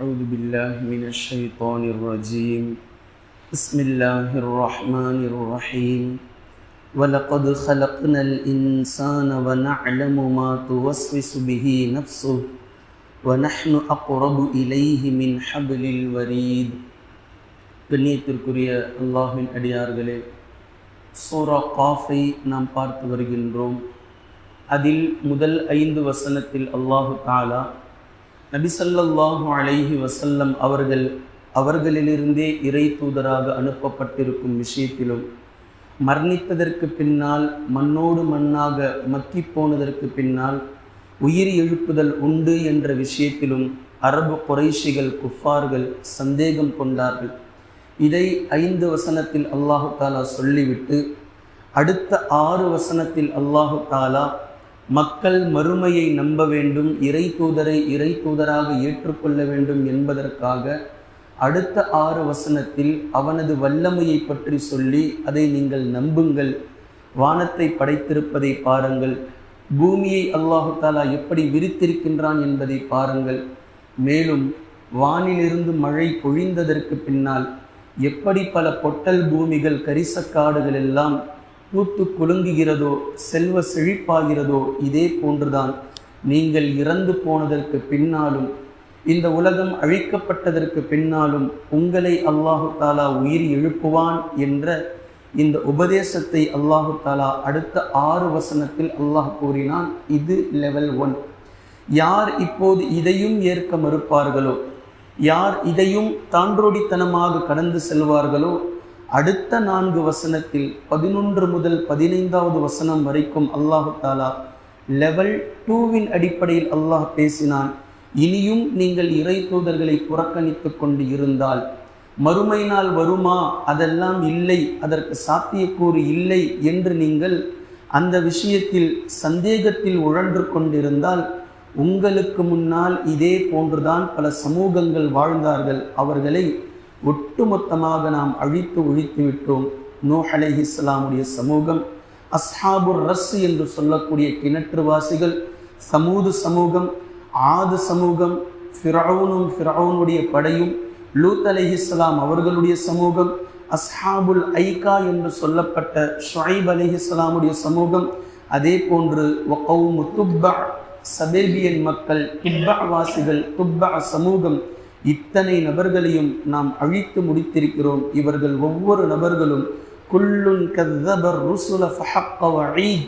أعوذ بالله من الشيطان الرجيم بسم الله الرحمن الرحيم ولقد خلقنا الإنسان ونعلم ما توسوس به نفسه ونحن أقرب إليه من حبل الوريد கண்ணியத்திற்குரிய அல்லாஹின் அடியார்களே சூரா காஃபை நாம் பார்த்து வருகின்றோம் அதில் முதல் ஐந்து வசனத்தில் அல்லாஹு தாலா நபிசல்லாஹு அலைஹி வசல்லம் அவர்கள் அவர்களிலிருந்தே இறை தூதராக அனுப்பப்பட்டிருக்கும் விஷயத்திலும் மரணித்ததற்கு பின்னால் மண்ணோடு மண்ணாக மக்கி போனதற்கு பின்னால் உயிர் எழுப்புதல் உண்டு என்ற விஷயத்திலும் அரபு குறைஷிகள் குஃபார்கள் சந்தேகம் கொண்டார்கள். இதை ஐந்து வசனத்தில் அல்லாஹு தாலா சொல்லிவிட்டு அடுத்த ஆறு வசனத்தில் அல்லாஹு தாலா மக்கள் மறுமையை நம்ப வேண்டும் இறை தூதரை இறை தூதராக ஏற்றுக்கொள்ள வேண்டும் என்பதற்காக அடுத்த ஆறு வசனத்தில் அவனது வல்லமையை பற்றி சொல்லி அதை நீங்கள் நம்புங்கள். வானத்தை படைத்திருப்பதை பாருங்கள். பூமியை அல்லாஹு தாலா எப்படி விரித்திருக்கின்றான் என்பதை பாருங்கள். மேலும் வானிலிருந்து மழை பொழிந்ததற்கு பின்னால் எப்படி பல பொட்டல் பூமிகள் கரிசக்காடுகள் எல்லாம் பூத்து குலுங்குகிறதோ செல்வ செழிப்பாகிறதோ இதே போன்றுதான். நீங்கள் இறந்து போனதற்கு பின்னாலும் இந்த உலகம் அழிக்கப்பட்டதற்கு பின்னாலும் உங்களை அல்லாஹு தாலா உயிர் எழுப்புவான் என்ற இந்த உபதேசத்தை அல்லாஹு தாலா அடுத்த ஆறு வசனத்தில் அல்லாஹ் கூறினான். இது லெவல் ஒன் யார் இப்போது இதையும் ஏற்க மறுப்பார்களோ யார் இதையும் தான்றோடித்தனமாக கடந்து செல்வார்களோ அடுத்த நான்கு வசனத்தில் பதினொன்று முதல் பதினைந்தாவது வசனம் வரைக்கும் அல்லாஹு தாலா லெவல் டூவின் அடிப்படையில் அல்லாஹ் பேசினான். இனியும் நீங்கள் இறை தூதர்களை புறக்கணித்து கொண்டு இருந்தால் மறுமை நாள் வருமா? அதெல்லாம் இல்லை அதற்கு சாத்தியக்கூறு இல்லை என்று நீங்கள் அந்த விஷயத்தில் சந்தேகத்தில் உழன்று கொண்டிருந்தால் உங்களுக்கு முன்னால் இதே போன்றுதான் பல சமூகங்கள் வாழ்ந்தார்கள். அவர்களை ஒட்டுமொத்தமாக நாம் அழித்து ஒழித்து விட்டோம். நூ அலை இஸ்லாமுடைய சமூகம் அஸ்ஹாபுர் ரஸ் என்று சொல்லக்கூடிய கிணற்றுவாசிகள் சமூது சமூகம் ஆது சமூகம் ஃபிரவுனும் ஃபிரவுனுடைய படையும் லூத் அலை இஸ்லாம் அவர்களுடைய சமூகம் அஸ்ஹாபுல் ஐகா என்று சொல்லப்பட்ட ஷுஐப் அலஹி இஸ்லாமுடைய சமூகம் அதே போன்று துப்பா சபேபியன் மக்கள் துப்பா வாசிகள் துப்பா சமூகம் இத்தனை நபர்களையும் நாம் அழித்து முடித்திருக்கிறோம். இவர்கள் ஒவ்வொரு நபர்களும் குல்லுன் கதபர் ருசுல ஃபஹக்க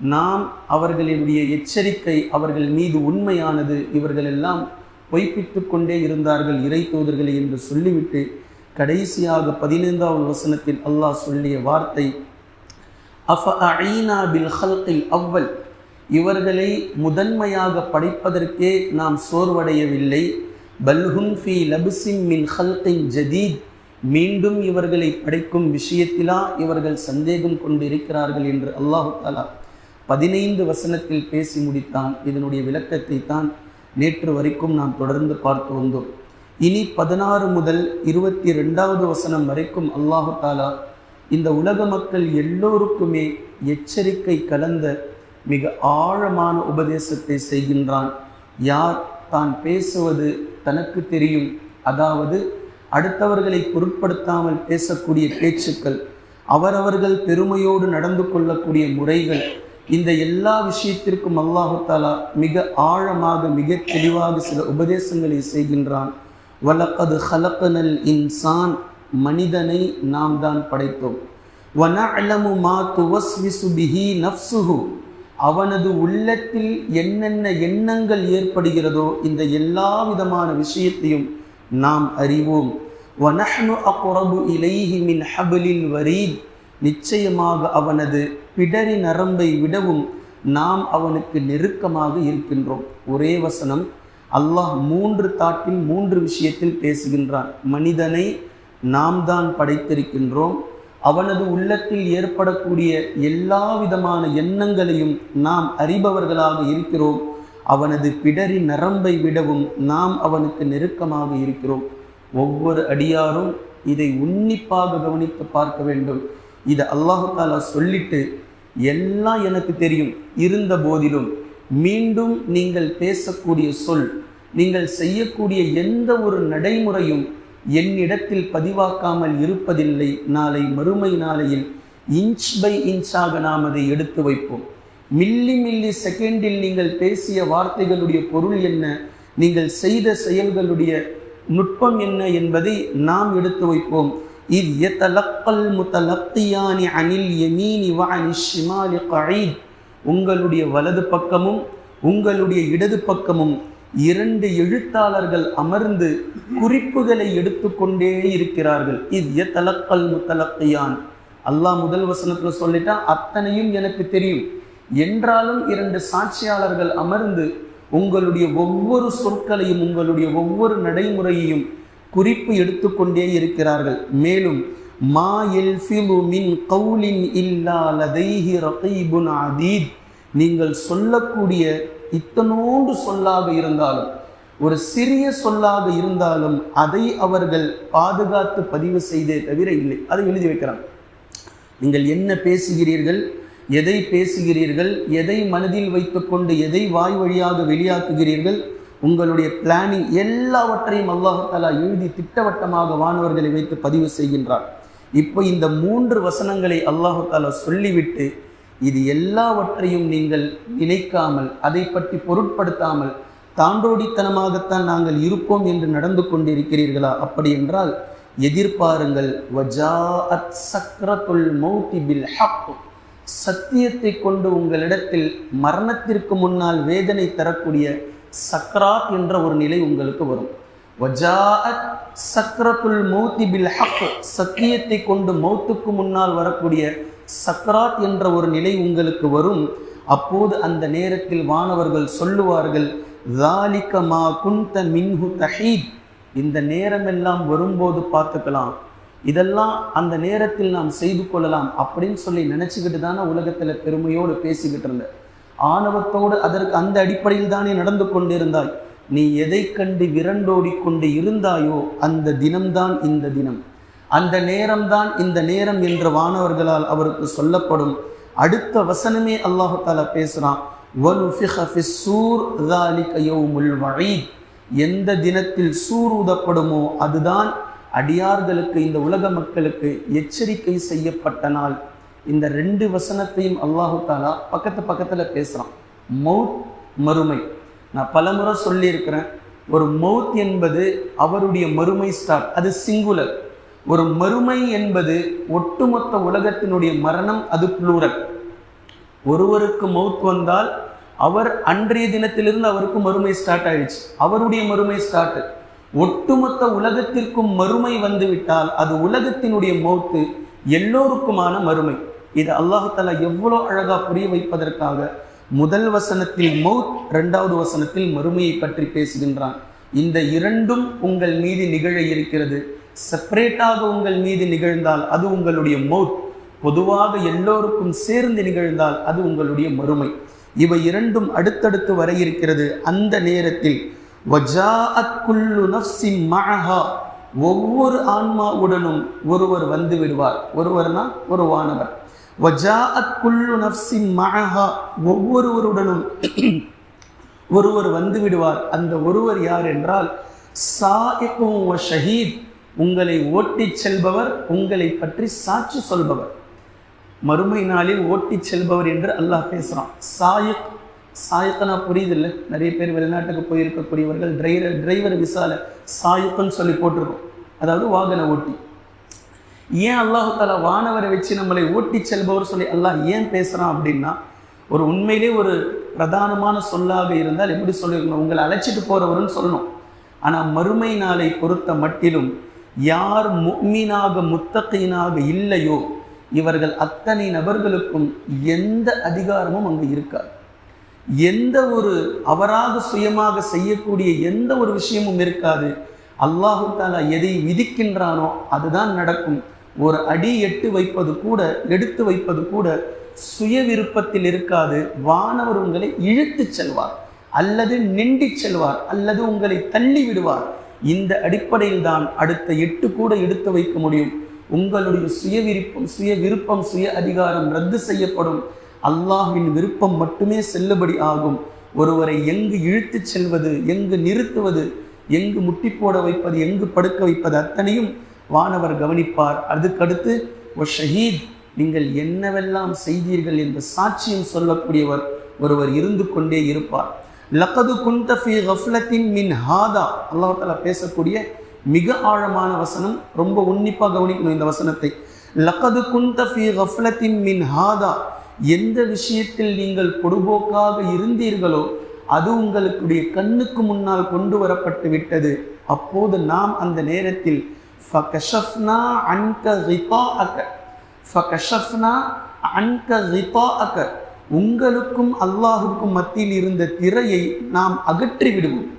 நாம் அவர்களுடைய எச்சரிக்கை அவர்கள் மீது உண்மையானது. இவர்கள் எல்லாம் பொய்ப்பித்து கொண்டே இருந்தார்கள் இறை தூதர்களை என்று சொல்லிவிட்டு கடைசியாக பதினைந்தாவது வசனத்தில் அல்லாஹ் சொல்லிய வார்த்தை அஃப அஈனா பில் ஹல்கில் அவ்வல். இவர்களை முதன்மையாக படைப்பதற்கே நாம் சோர்வடையவில்லை. பல்ஹுன் ஃபி லபுசிம் மின் ஹல்கின் ஜதீத். மீண்டும் இவர்களை படைக்கும் விஷயத்திலா இவர்கள் சந்தேகம் கொண்டிருக்கிறார்கள் என்று அல்லாஹு தாலா பதினைந்து வசனத்தில் பேசி முடித்தான். இதனுடைய விளக்கத்தை தான் நேற்று வரைக்கும் நாம் தொடர்ந்து பார்த்து வந்தோம். இனி பதினாறு முதல் இருபத்தி ரெண்டாவது வசனம் வரைக்கும் அல்லாஹு தாலா இந்த உலக மக்கள் எல்லோருக்குமே எச்சரிக்கை கலந்த மிக ஆழமான உபதேசத்தை செய்கின்றான். யார் தான் பேசுவது தனக்கு தெரியும். அதாவது அடுத்தவர்களை பொருட்படுத்தாமல் பேசக்கூடிய பேச்சுக்கள் அவரவர்கள் பெருமையோடு நடந்து கொள்ளக்கூடிய முறைகள் இந்த எல்லா விஷயத்திற்கும் அல்லாஹாலா மிக ஆழமாக மிக தெளிவாக சில உபதேசங்களை செய்கின்றான். வலக்கது ஹலக்கனல் இன்சான் மனிதனை நாம் தான் படைத்தோம் வனஅலமு மா துவஸ்விசு பிஹி அவனது உள்ளத்தில் என்னென்ன எண்ணங்கள் ஏற்படுகிறதோ இந்த எல்லா விதமான விஷயத்தையும் நாம் அறிவோம். வனஹ்னு அக்குரபு இலைஹி மின் ஹபலில் வரீத். நிச்சயமாக அவனது பிடரி நரம்பை விடவும் நாம் அவனுக்கு நெருக்கமாக இருக்கின்றோம். ஒரே வசனம் அல்லாஹ் மூன்று தாட்டில் மூன்று விஷயத்தில் பேசுகின்றான். மனிதனை நாம் தான் படைத்திருக்கின்றோம். அவனது உள்ளத்தில் ஏற்படக்கூடிய எல்லா விதமான எண்ணங்களையும் நாம் அறிபவர்களாக இருக்கிறோம். அவனது பிடரி நரம்பை விடவும் நாம் அவனுக்கு நெருக்கமாக இருக்கிறோம். ஒவ்வொரு அடியாரும் இதை உன்னிப்பாக கவனித்து பார்க்க வேண்டும். இதை அல்லாஹு தாலா சொல்லிட்டு எல்லாம் எனக்கு தெரியும். இருந்த போதிலும் மீண்டும் நீங்கள் பேசக்கூடிய சொல் நீங்கள் செய்யக்கூடிய எந்த ஒரு நடைமுறையும் என்னிடத்தில் பதிவாக்காமல் இருப்பதில்லை. நாளை மறுமை நாளையில் இன்ச் பை இன்ச்சாக நாம் அதை எடுத்து வைப்போம். மில்லி மில்லி செகண்டில் நீங்கள் பேசிய வார்த்தைகளுடைய பொருள் என்ன? நீங்கள் செய்த செயல்களுடைய நுட்பம் என்ன என்பதை நாம் எடுத்து வைப்போம். இது எத்தலக்கல் முத்தலத்தியானி அனில் எமீனி வாணி ஷிமாலி கயீத் உங்களுடைய வலது பக்கமும் உங்களுடைய இடது பக்கமும் இரண்டு எழுத்தாளர்கள் அமர்ந்து குறிப்புகளை எடுத்துக்கொண்டே இருக்கிறார்கள். இது தலக்கல் முத்தலக்கையான். அல்லாஹ் முதல் வசனத்தில் சொல்லிட்டா அத்தனையும் எனக்கு தெரியும். என்றாலும் இரண்டு சாட்சியாளர்கள் அமர்ந்து உங்களுடைய ஒவ்வொரு சொற்களையும் உங்களுடைய ஒவ்வொரு நடைமுறையையும் குறிப்பு எடுத்துக்கொண்டே இருக்கிறார்கள். மேலும் மா எல்ஃபிலு மின் கவுலின் இல்லா லதைஹி ரகீபுன் அதீத். நீங்கள் சொல்லக்கூடிய இத்தனோண்டு சொல்லாக இருந்தாலும் ஒரு சிறிய சொல்லாக இருந்தாலும் அதை அவர்கள் பாதுகாத்து பதிவு செய்தே தவிர இல்லை. அதை எழுதி வைக்கிறாங்க நீங்கள் என்ன பேசுகிறீர்கள்? எதை பேசுகிறீர்கள்? எதை மனதில் வைத்துக்கொண்டு எதை வாய் வழியாக வெளியாக்குகிறீர்கள்? உங்களுடைய பிளானிங் எல்லாவற்றையும் அல்லாஹாலா எழுதி திட்டவட்டமாக வானவர்களை வைத்து பதிவு செய்கின்றார் இப்போ இந்த மூன்று வசனங்களை அல்லாஹாலா சொல்லிவிட்டு இது எல்லாவற்றையும் நீங்கள் நினைக்காமல் அதை பற்றி பொருட்படுத்தாமல் தாண்டோடித்தனமாகத்தான் நாங்கள் இருப்போம் என்று நடந்து கொண்டிருக்கிறீர்களா? அப்படி என்றால் எதிர்பாருங்கள் வஜாஅத் சக்ரத்துல் மௌதி பில் ஹக். சத்தியத்தை கொண்டு உங்களிடத்தில் மரணத்திற்கு முன்னால் வேதனை தரக்கூடிய சக்ராத் என்ற ஒரு நிலை உங்களுக்கு வரும். வஜாஅத் சக்ரத்துல் மௌத்தி பில் ஹக். சத்தியத்தை கொண்டு மௌத்துக்கு முன்னால் வரக்கூடிய சக்ராத் என்ற ஒரு நிலை உங்களுக்கு வரும். அப்போது அந்த நேரத்தில் மாணவர்கள் சொல்லுவார்கள் லாலிக்க மா குந்த மின்ஹு தஹீத் இந்த நேரமெல்லாம் வரும்போது பார்த்துக்கலாம். இதெல்லாம் அந்த நேரத்தில் நாம் செய்து கொள்ளலாம் அப்படின்னு சொல்லி நினச்சிக்கிட்டு தானே உலகத்தில் பெருமையோடு பேசிக்கிட்டு இருந்த ஆணவத்தோடு அதற்கு அந்த அடிப்படையில் தானே நடந்து கொண்டிருந்தாய். நீ எதை கண்டு விரண்டோடி கொண்டு இருந்தாயோ அந்த தினம்தான் இந்த தினம். அந்த நேரம்தான் இந்த நேரம் என்று வானவர்களால் அவருக்கு சொல்லப்படும். அடுத்த வசனமே அல்லாஹு தாலா பேசுகிறான் எந்த தினத்தில் சூர் ஊதப்படுமோ அதுதான் அடியார்களுக்கு இந்த உலக மக்களுக்கு எச்சரிக்கை செய்யப்பட்ட நாள். இந்த ரெண்டு வசனத்தையும் அல்லாஹு தாலா பக்கத்து பக்கத்தில் பேசுகிறான் மவுத் மறுமை. நான் பலமுறை சொல்லியிருக்கிறேன். ஒரு மவுத் என்பது அவருடைய மறுமை ஸ்டார் அது சிங்குலர் ஒரு மறுமை என்பது ஒட்டுமொத்த உலகத்தினுடைய மரணம் அது புளூரல் ஒருவருக்கு மவுத் வந்தால் அவர் அன்றைய தினத்திலிருந்து அவருக்கு மறுமை ஸ்டார்ட் ஆயிடுச்சு. அவருடைய மறுமை ஸ்டார்ட் ஒட்டுமொத்த உலகத்திற்கும் மறுமை வந்துவிட்டால் அது உலகத்தினுடைய மௌத்து எல்லோருக்குமான மறுமை. இது அல்லாஹாலா எவ்வளோ அழகா புரிய வைப்பதற்காக முதல் வசனத்தில் மௌத் இரண்டாவது வசனத்தில் மறுமையை பற்றி பேசுகின்றான். இந்த இரண்டும் உங்கள் மீது நிகழ இருக்கிறது. செப்பரேட்டாக உங்கள் மீது நிகழ்ந்தால் அது உங்களுடைய மௌத். பொதுவாக எல்லோருக்கும் சேர்ந்து நிகழ்ந்தால் அது உங்களுடைய மறுமை. இவை இரண்டும் அடுத்தடுத்து வர இருக்கிறது. அந்த நேரத்தில் ஒவ்வொரு ஆன்மாவுடனும் ஒருவர் வந்து விடுவார். ஒருவர்னா ஒரு வானவர். ஒவ்வொருவருடனும் ஒருவர் வந்து விடுவார். அந்த ஒருவர் யார் என்றால் ஷஹீத். உங்களை ஓட்டிச் செல்பவர் உங்களை பற்றி சாட்சி சொல்பவர். மறுமை நாளில் ஓட்டிச் செல்பவர் என்று அல்லாஹ் பேசுகிறான் சாயிக் சாயக்கனா புரியுது இல்லை நிறைய பேர் வெளிநாட்டுக்கு போயிருக்கக்கூடியவர்கள் டிரைவர் டிரைவர் விசால சாயுக்குன்னு சொல்லி போட்டிருக்கோம். அதாவது வாகன ஓட்டி. ஏன் அல்லாஹு தாலா வானவரை வச்சு நம்மளை ஓட்டி செல்பவர் சொல்லி அல்லாஹ் ஏன் பேசுகிறான் அப்படின்னா ஒரு உண்மையிலே ஒரு பிரதானமான சொல்லாக இருந்தால் எப்படி சொல்லியிருக்கணும் உங்களை அழைச்சிட்டு போகிறவருன்னு சொல்லணும். ஆனால் மறுமை நாளை பொறுத்த மட்டிலும் யார் முக்மீனாக முத்தகையினாக இல்லையோ இவர்கள் அத்தனை நபர்களுக்கும் எந்த அதிகாரமும் அங்கு இருக்காது. எந்த ஒரு அவராக சுயமாக செய்யக்கூடிய எந்த ஒரு விஷயமும் இருக்காது. அல்லாஹு தாலா எதை விதிக்கின்றானோ அதுதான் நடக்கும். ஒரு அடி எட்டு வைப்பது கூட எடுத்து வைப்பது கூட சுய விருப்பத்தில் இருக்காது. வானவர் உங்களை இழுத்து செல்வார் அல்லது நிண்டி செல்வார் அல்லது உங்களை தள்ளி விடுவார். இந்த அடிப்படையில் தான் அடுத்த எட்டு கூட எடுத்து வைக்க முடியும். உங்களுடைய சுய விருப்பம் சுய விருப்பம் சுய அதிகாரம் ரத்து செய்யப்படும். அல்லாஹின் விருப்பம் மட்டுமே செல்லுபடி ஆகும். ஒருவரை எங்கு இழுத்துச் செல்வது எங்கு நிறுத்துவது எங்கு முட்டி போட வைப்பது எங்கு படுக்க வைப்பது அத்தனையும் வானவர் கவனிப்பார். அதுக்கடுத்து ஒரு ஷஹீத் நீங்கள் என்னவெல்லாம் செய்தீர்கள் என்று சாட்சியம் சொல்லக்கூடியவர் ஒருவர் இருந்து கொண்டே இருப்பார். லக்கது குந்தஃபி ஹஃப்லத்தின் மின் ஹாதா. அல்லாஹால பேசக்கூடிய மிக ஆழமான வசனம் ரொம்ப உன்னிப்பாக கவனிக்கணும் இந்த வசனத்தை. லக்கது குந்தஃபி ஹஃப்லத்தின் மின் ஹாதா. எந்த விஷயத்தில் நீங்கள் பொடுபோக்காக இருந்தீர்களோ அது உங்களுடைய கண்ணுக்கு முன்னால் கொண்டு வரப்பட்டு விட்டது. அப்போது நாம் அந்த நேரத்தில் ஃபகஷஃப்னா அன்க அக்க ஃபகஷஃப்னா அன்க ரிதாஅக. உங்களுக்கும் அல்லாஹுக்கும் மத்தியில் இருந்த திரையை நாம் அகற்றி விடுவோம்.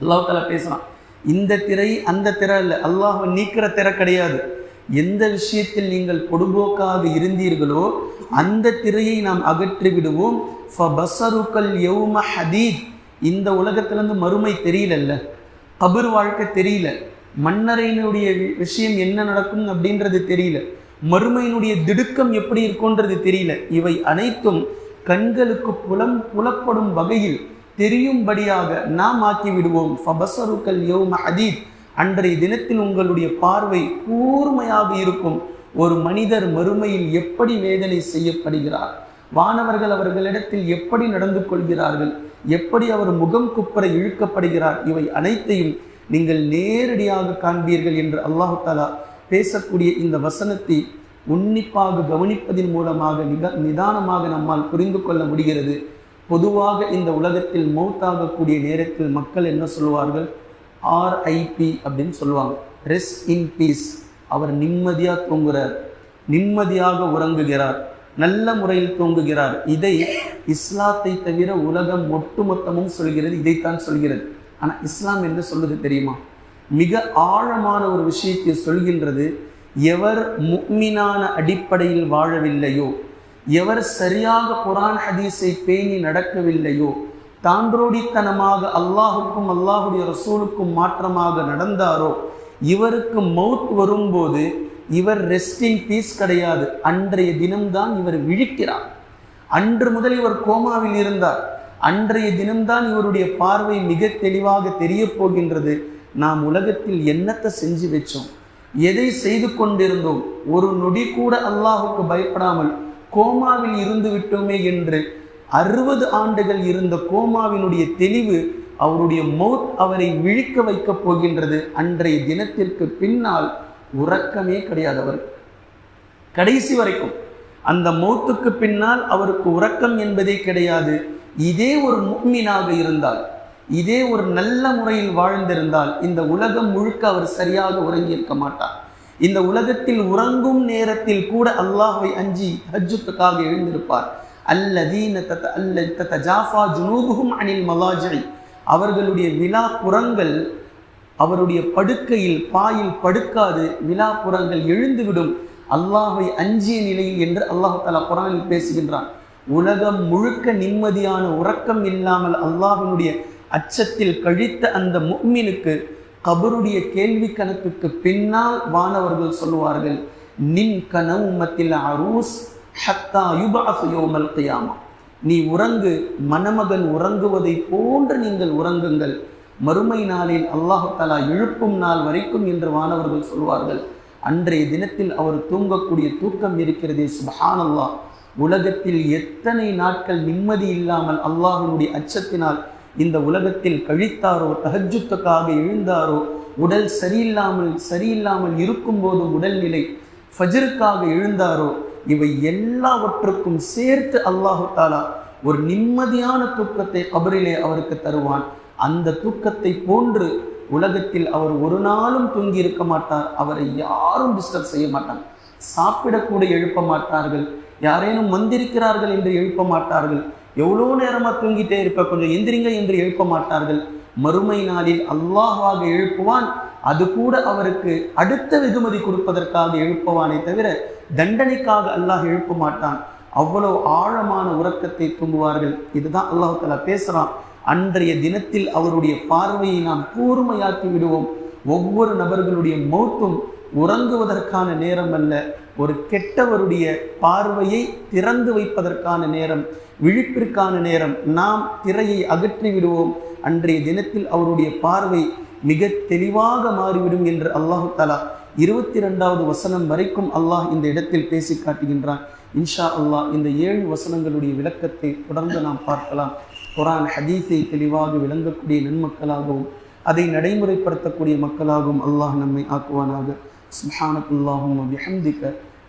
அல்லாஹ் தலா பேசலாம் இந்த திரை அந்த திரை இல்லை அல்லாஹை நீக்கிற திரை கிடையாது. எந்த விஷயத்தில் நீங்கள் பொடுபோக்காக இருந்தீர்களோ அந்த திரையை நாம் அகற்றி விடுவோம். ஃபபஸருக்கல் யௌம ஹதீத். இந்த உலகத்திலேருந்து மறுமை தெரியலல்ல கபர் வாழ்க்கை தெரியல. மன்னரையினுடைய வி- விஷயம் என்ன நடக்கும் அப்படின்றது தெரியல. மறுமையினுடைய திடுக்கம் எப்படி இருக்கும்ன்றது தெரியல. இவை அனைத்தும் கண்களுக்கு புலம் புலப்படும் வகையில் தெரியும்படியாக நாம் ஆக்கி விடுவோம் யோம யௌம ஹதீத். அன்றைய தினத்தில் உங்களுடைய பார்வை கூர்மையாக இருக்கும். ஒரு மனிதர் மறுமையில் எப்படி வேதனை செய்யப்படுகிறார்? வானவர்கள் அவர்களிடத்தில் எப்படி நடந்து கொள்கிறார்கள்? எப்படி அவர் முகம் குப்புற இழுக்கப்படுகிறார்? இவை அனைத்தையும் நீங்கள் நேரடியாக காண்பீர்கள் என்று அல்லாஹு தாலா பேசக்கூடிய இந்த வசனத்தை உன்னிப்பாக கவனிப்பதின் மூலமாக நித நிதானமாக நம்மால் புரிந்து கொள்ள முடிகிறது. பொதுவாக இந்த உலகத்தில் மௌத்தாகக்கூடிய நேரத்தில் மக்கள் என்ன சொல்லுவார்கள்? ஆர்ஐபி அப்படின்னு சொல்லுவாங்க. ரெஸ்ட் இன் பீஸ் அவர் நிம்மதியாக தூங்குகிறார் நிம்மதியாக உறங்குகிறார். நல்ல முறையில் தூங்குகிறார். இதை இஸ்லாத்தை தவிர உலகம் ஒட்டுமொத்தமும் சொல்கிறது இதைத்தான் சொல்கிறது. ஆனால் இஸ்லாம் என்ன சொல்லுது தெரியுமா? மிக ஆழமான ஒரு விஷயத்தை சொல்கின்றது எவர் முக்மினான அடிப்படையில் வாழவில்லையோ எவர் சரியாக குரான் ஹதீஸை பேணி நடக்கவில்லையோ தாண்டோடித்தனமாக அல்லாஹுக்கும் அல்லாஹுடைய ரசூலுக்கும் மாற்றமாக நடந்தாரோ இவருக்கு மவுத் வரும்போது இவர் ரெஸ்டிங் பீஸ் கிடையாது. அன்றைய தினம்தான் இவர் விழிக்கிறார். அன்று முதல் இவர் கோமாவில் இருந்தார். அன்றைய தினம்தான் இவருடைய பார்வை மிக தெளிவாக தெரிய போகின்றது. நாம் உலகத்தில் என்னத்தை செஞ்சு வச்சோம்? எதை செய்து கொண்டிருந்தோம்? ஒரு நொடி கூட அல்லாஹுக்கு பயப்படாமல் கோமாவில் இருந்து விட்டோமே என்று அறுபது ஆண்டுகள் இருந்த கோமாவினுடைய தெளிவு அவருடைய மௌத் அவரை விழிக்க வைக்கப் போகின்றது. அன்றைய தினத்திற்கு பின்னால் உறக்கமே கிடையாது கடைசி வரைக்கும். அந்த மௌத்துக்கு பின்னால் அவருக்கு உறக்கம் என்பதே கிடையாது. இதே ஒரு முக்மீனாக இருந்தால் இதே ஒரு நல்ல முறையில் வாழ்ந்திருந்தால் இந்த உலகம் முழுக்க அவர் சரியாக உறங்கியிருக்க மாட்டார். இந்த உலகத்தில் உறங்கும் நேரத்தில் கூட அல்லாஹை அஞ்சி ஹஜ்ஜுத்துக்காக எழுந்திருப்பார். அல்லதீன தத அல்ல தத்த ஜாஃபா ஜுனூபுகும் அனில் மலாஜை அவர்களுடைய விழா புறங்கள் அவருடைய படுக்கையில் பாயில் படுக்காது விழாப்புறங்கள் எழுந்துவிடும். அல்லாஹை அஞ்சிய நிலையில் என்று அல்லாஹ் தலா குரானில் பேசுகின்றான். உலகம் முழுக்க நிம்மதியான உறக்கம் இல்லாமல் அல்லாஹினுடைய அச்சத்தில் கழித்த அந்த முக்மினுக்கு கபருடைய கேள்வி கணக்குக்கு பின்னால் வானவர்கள் சொல்லுவார்கள் நின் கனவுமத்தில் அரூஸ் ஹத்தா யுபாசயோமல் கியாமா. நீ உறங்கு மணமகன் உறங்குவதை போன்று நீங்கள் உறங்குங்கள். மறுமை நாளில் அல்லாஹு தலா எழுப்பும் நாள் வரைக்கும் என்று வானவர்கள் சொல்வார்கள். அன்றைய தினத்தில் அவர் தூங்கக்கூடிய தூக்கம் இருக்கிறதே சுபஹானல்லாஹ். உலகத்தில் எத்தனை நாட்கள் நிம்மதி இல்லாமல் அல்லாஹினுடைய அச்சத்தினால் இந்த உலகத்தில் கழித்தாரோ தகஜுத்துக்காக எழுந்தாரோ உடல் சரியில்லாமல் சரியில்லாமல் இருக்கும்போது உடல்நிலை ஃபஜருக்காக எழுந்தாரோ இவை எல்லாவற்றுக்கும் சேர்த்து அல்லாஹு தாலா ஒரு நிம்மதியான தூக்கத்தை கபரிலே அவருக்கு தருவான். அந்த தூக்கத்தை போன்று உலகத்தில் அவர் ஒரு நாளும் தூங்கி இருக்க மாட்டார். அவரை யாரும் டிஸ்டர்ப் செய்ய மாட்டார் சாப்பிடக்கூட எழுப்ப மாட்டார்கள். யாரேனும் வந்திருக்கிறார்கள் என்று எழுப்ப மாட்டார்கள். எவ்வளோ நேரமாக தூங்கிட்டே இருப்ப? கொஞ்சம் எந்திரிங்க என்று எழுப்ப மாட்டார்கள். மறுமை நாளில் அல்லாஹாக எழுப்புவான். அது கூட அவருக்கு அடுத்த வெகுமதி கொடுப்பதற்காக எழுப்புவானே தவிர தண்டனைக்காக அல்லாஹ் எழுப்ப மாட்டான். அவ்வளவு ஆழமான உறக்கத்தை தூங்குவார்கள். இதுதான் அல்லாஹ் தலா பேசுகிறான் அன்றைய தினத்தில் அவருடைய பார்வையை நாம் கூர்மையாக்கி விடுவோம். ஒவ்வொரு நபர்களுடைய மௌத்தும் உறங்குவதற்கான நேரம் அல்ல. ஒரு கெட்டவருடைய பார்வையை திறந்து வைப்பதற்கான நேரம் விழிப்பிற்கான நேரம். நாம் திரையை அகற்றி விடுவோம். அன்றைய தினத்தில் அவருடைய பார்வை மிக தெளிவாக மாறிவிடும் என்று அல்லாஹு தலா இருபத்தி ரெண்டாவது வசனம் வரைக்கும் அல்லாஹ் இந்த இடத்தில் பேசி காட்டுகின்றான். இன்ஷா அல்லாஹ் இந்த ஏழு வசனங்களுடைய விளக்கத்தை தொடர்ந்து நாம் பார்க்கலாம். குரான் ஹதீஸை தெளிவாக விளங்கக்கூடிய நன்மக்களாகவும் அதை நடைமுறைப்படுத்தக்கூடிய மக்களாகவும் அல்லாஹ் நம்மை ஆக்குவானாக. சுஹானக்குல்லாஹும் பிஹம்திக.